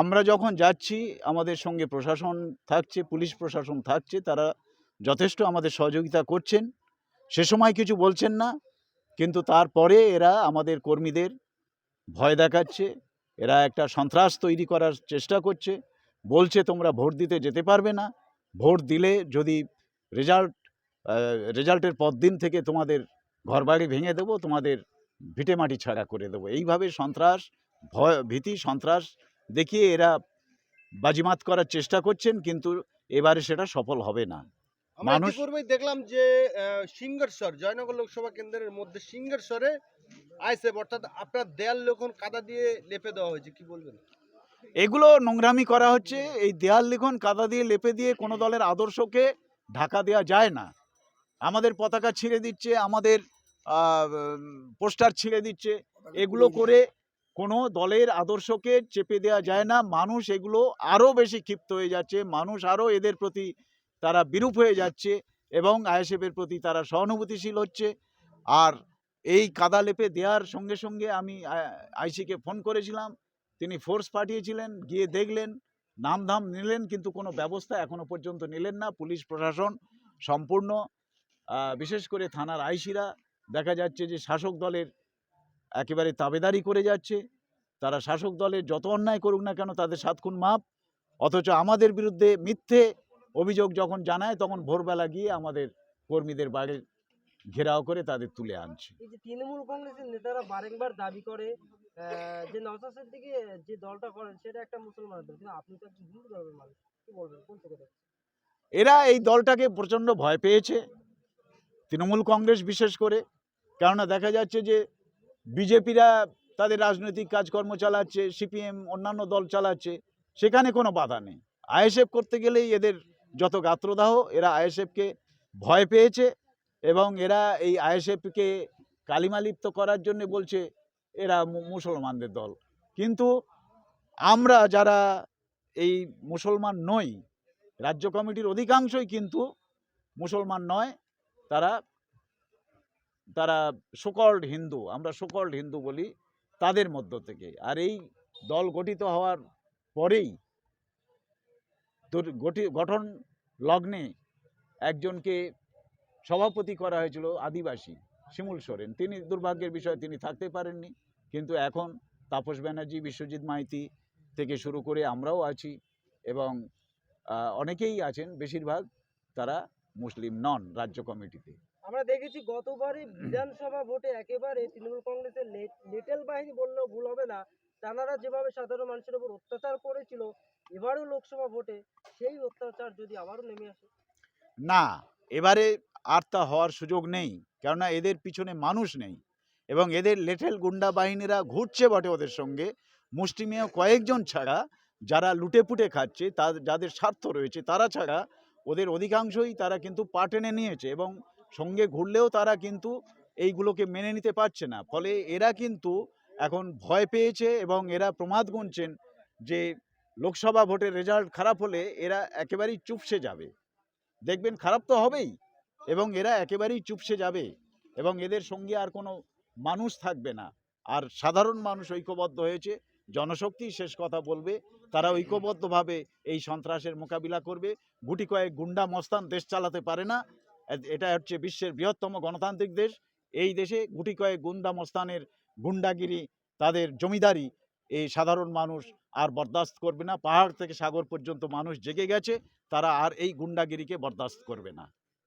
আমরা যখন যাচ্ছি, আমাদের সঙ্গে প্রশাসন থাকছে, পুলিশ প্রশাসন থাকছে, তারা যথেষ্ট আমাদের সহযোগিতা করছেন। সে সময় কিছু বলছেন না, কিন্তু তারপরে এরা আমাদের কর্মীদের ভয় দেখাচ্ছে, এরা একটা সন্ত্রাস তৈরি করার চেষ্টা করছে। বলছে, তোমরা ভোট দিতে যেতে পারবে না। ভোট দিলে যদি রেজাল্ট রেজাল্টের পর দিন থেকে তোমাদের ঘরবাড়ি ভেঙে দেবো, তোমাদের ভিটে মাটি ছাড়া করে দেবো। এইভাবে সন্ত্রাস, ভয়, ভীতি, সন্ত্রাস দেখিয়ে এরা বাজিমাত করার চেষ্টা করছেন কিন্তু এবারে সেটা সফল হবে না। মানুষ- দেখলাম যে সিংহেশ্বর জয়নগর লোকসভা কেন্দ্রের মধ্যে সিংহেশ্বরে আইসেফ অর্থাৎ আপনার দেয়াল লোখন কাদা দিয়ে লেপে দেওয়া হয়েছে কি বলবেন? এগুলো নোংরামি করা হচ্ছে এই দেয়াল লিখন কাদা দিয়ে লেপে দিয়ে কোনো দলের আদর্শকে ঢাকা দেওয়া যায় না। আমাদের পতাকা ছিঁড়ে দিচ্ছে আমাদের পোস্টার ছিঁড়ে দিচ্ছে এগুলো করে কোনো দলের আদর্শকে চেপে দেওয়া যায় না। মানুষ এগুলো আরও বেশি ক্ষিপ্ত হয়ে যাচ্ছে। মানুষ আরও এদের প্রতি তারা বিরূপ হয়ে যাচ্ছে এবং আইএসএফের প্রতি তারা সহানুভূতিশীল হচ্ছে। আর এই কাদা লেপে দেওয়ার সঙ্গে সঙ্গে আমি আইসিকে ফোন করেছিলাম। তিনি ফোর্স পাঠিয়েছিলেন, গিয়ে দেখলেন নাম ধাম নিলেন কিন্তু কোনো ব্যবস্থা এখনও পর্যন্ত নিলেন না। পুলিশ প্রশাসন সম্পূর্ণ বিশেষ করে থানার আইসিরা দেখা যাচ্ছে যে শাসক দলের একেবারে তাবেদারি করে যাচ্ছে। তারা শাসক দলের যত অন্যায় করুক না কেন তাদের সাত খুন মাপ। অথচ আমাদের বিরুদ্ধে মিথ্যে অভিযোগ যখন জানায় তখন ভোরবেলা গিয়ে আমাদের কর্মীদের বাড়ির ঘেরাও করে তাদের তুলে আনছে। তৃণমূল কংগ্রেসের নেতারা বারংবার দাবি করে যে দিকে যে দলটা করেন সেটা একটা দল। কিন্তু আপনি তো একজন হিন্দু ধর্মের মানুষ কি বলবেন? কোন এরা এই দলটাকে প্রচণ্ড ভয় পেয়েছে। তৃণমূল কংগ্রেস বিশেষ করে। কেননা দেখা যাচ্ছে যে বিজেপিরা তাদের রাজনৈতিক কাজকর্ম চালাচ্ছে, সিপিএম অন্যান্য দল চালাচ্ছে, সেখানে কোনো বাধা নেই। আইএসএফ করতে গেলেই এদের যত গাত্রদাহ, এরা আইএসএফকে ভয় পেয়েছে এবং এরা এই আইএসএফকে কালিমালিপ্ত করার জন্য বলছে, এরা মুসলমানদের দল। কিন্তু আমরা যারা এই মুসলমান নই, রাজ্য কমিটির অধিকাংশই কিন্তু মুসলমান নয়, তারা তারা সুকল্ড হিন্দু, আমরা সুকল্ড হিন্দু বলি তাদের মধ্য থেকে। আর এই দল গঠিত হওয়ার পরেই গঠন লগ্নে একজনকে সভাপতি করা হয়েছিল আদিবাসী শিমুল সোরেন। তিনি দুর্ভাগ্যের বিষয়ে, তিনি থাকতে পারেননি। কিন্তু এখন তাপস ব্যানার্জি, বিশ্বজিৎ মাইতি থেকে শুরু করে আমরাও আছি এবং অনেকেই আছেন, বেশিরভাগ তারা মুসলিম নন রাজ্য কমিটিতে। আমরা দেখেছি গতবারই বিধানসভা ভোটে একেবারে তৃণমূল কংগ্রেসের লিটল বাহিনী বললেও ভুল হবে না। তারা যেভাবে সাধারণ মানুষের উপর অত্যাচার করেছিল, এবারেও লোকসভা ভোটে সেই অত্যাচার যদি আবারও নেমে আসে? না, এবারে আর তা হওয়ার সুযোগ নেই, কেননা এদের পিছনে মানুষ নেই এবং এদের লেটেল গুন্ডা বাহিনীরা ঘুরছে বটে ওদের সঙ্গে। মুষ্টিমেয় কয়েকজন ছাড়া যারা লুটেপুটে খাচ্ছে, তা যাদের স্বার্থ রয়েছে, তারা ছাড়া ওদের অধিকাংশই তারা কিন্তু পা টেনে নিয়েছে এবং সঙ্গে ঘুরলেও তারা কিন্তু এইগুলোকে মেনে নিতে পারছে না। ফলে এরা কিন্তু এখন ভয় পেয়েছে এবং এরা প্রমাদ গুনছেন যে লোকসভা ভোটের রেজাল্ট খারাপ হলে এরা একেবারেই চুপসে যাবে। দেখবেন খারাপ তো হবেই এবং এরা একেবারেই চুপসে যাবে এবং এদের সঙ্গে আর কোনো মানুষ থাকবে না। আর সাধারণ মানুষ ঐক্যবদ্ধ হয়েছে, জনশক্তি শেষ কথা বলবে, তারা ঐক্যবদ্ধভাবে এই সন্ত্রাসের মোকাবিলা করবে, গুটি কয়েক গুন্ডা মস্তান দেশ চালাতে পারে না এটা হচ্ছে বিশ্বের বৃহত্তম গণতান্ত্রিক দেশ। এই দেশে গুটি কয়েক গুন্ডা মস্তানের গুন্ডাগিরি তাদের জমিদারি। এই সাধারণ মানুষ আর বরদাস্ত করবে না। পাহাড় থেকে সাগর পর্যন্ত মানুষ জেগে গেছে। তারা আর এই গুন্ডাগিরিকে বরদাস্ত করবে না।